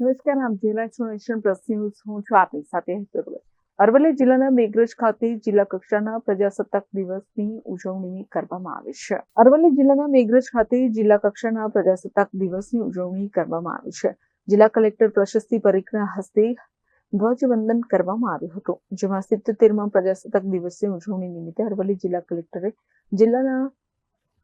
નમસ્કાર આપ જોઈ છો નેશન પ્લસ હું છું આપની સાથે હેતલ અરવલ્લી જિલ્લાના મેઘરજ ખાતે જિલ્લા કક્ષાના પ્રજાસત્તાક દિવસની ઉજવણી કરવામાં આવી છે. અરવલ્લી જિલ્લાના મેઘરજ ખાતે જિલ્લા કક્ષાના પ્રજાસત્તાક દિવસની ઉજવણી કરવામાં આવી છે. જિલ્લા કલેક્ટર પ્રશસ્તિ પરીખના હસ્તે ધ્વજવંદન કરવામાં આવ્યું હતું, જેમાં સિત્તેરમાં પ્રજાસત્તાક દિવસની ઉજવણી નિમિત્તે અરવલ્લી જિલ્લા કલેક્ટરે જિલ્લાના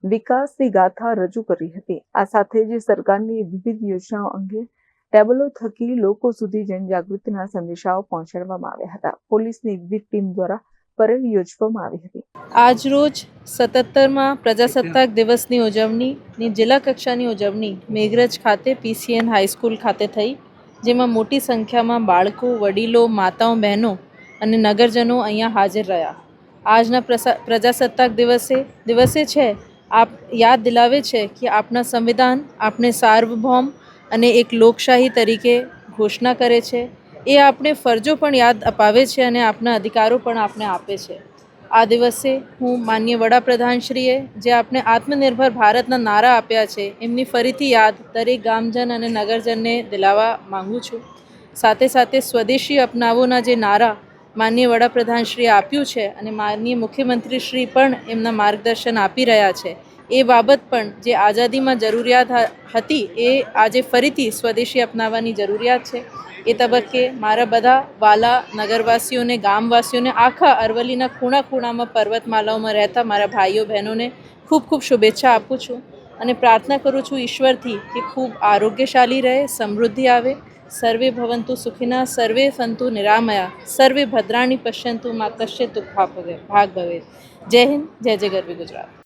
વિકાસની ગાથા રજૂ કરી હતી. આ સાથે જ સરકારની વિવિધ યોજનાઓ અંગે ટેબલો થકી લોકો સુધી જનજાગૃતિના સંદેશાઓ પહોંચાડવામાં આવ્યા હતા. પોલીસની વિવિધ ટીમ દ્વારા પરેડ યોજવામાં આવી હતી. આજરોજ સતત્તરમાં પ્રજાસત્તાક દિવસની ઉજવણીની જિલ્લા કક્ષાની ઉજવણી મેઘરજ ખાતે પીસીએન હાઈસ્કૂલ ખાતે થઈ, જેમાં મોટી સંખ્યામાં બાળકો, વડીલો, માતાઓ, બહેનો અને નગરજનો અહીંયા હાજર રહ્યા. આજના પ્રજાસત્તાક દિવસે દિવસે છે, આપ યાદ દિલાવે છે કે આપના સંવિધાન આપણે સાર્વભૌમ અને એક લોકશાહી તરીકે ઘોષણા કરે છે. એ આપણે ફરજો પણ યાદ અપાવે છે અને આપણા અધિકારો પણ આપણે આપે છે. આ દિવસે હું માન્ય વડાપ્રધાનશ્રીએ જે આપણે આત્મનિર્ભર ભારતના નારા આપ્યા છે, એમની ફરીથી યાદ દરેક ગામજન અને નગરજનને દિલાવા માગું છું. સાથે સાથે સ્વદેશી અપનાવોના જે નારા માનનીય વડાપ્રધાનશ્રીએ આપ્યું છે અને માનનીય મુખ્યમંત્રીશ્રી પણ એમના માર્ગદર્શન આપી રહ્યા છે. એ બાબત પણ જે આઝાદીમાં જરૂરિયાત હતી એ આજે ફરીથી સ્વદેશી અપનાવવાની જરૂરિયાત છે. એ તબક્કે મારા બધા વાલા નગરવાસીઓને, ગામવાસીઓને આખા અરવલ્લીના ખૂણા ખૂણામાં પર્વતમાલાઓમાં રહેતા મારા ભાઈઓ, બહેનોને ખૂબ ખૂબ શુભેચ્છા આપું છું અને પ્રાર્થના કરું છું ઈશ્વરથી કે ખૂબ આરોગ્યશાળી રહે, સમૃદ્ધિ આવે. સર્વે ભવંતુ સુખીના, સર્વે સંતુ નિરામયા, સર્વે ભદ્રાણી પશ્યંતુ માં કશ્ય દુઃખ ભાગ ભવે જય હિન્દ, જય જય ગરવી ગુજરાત.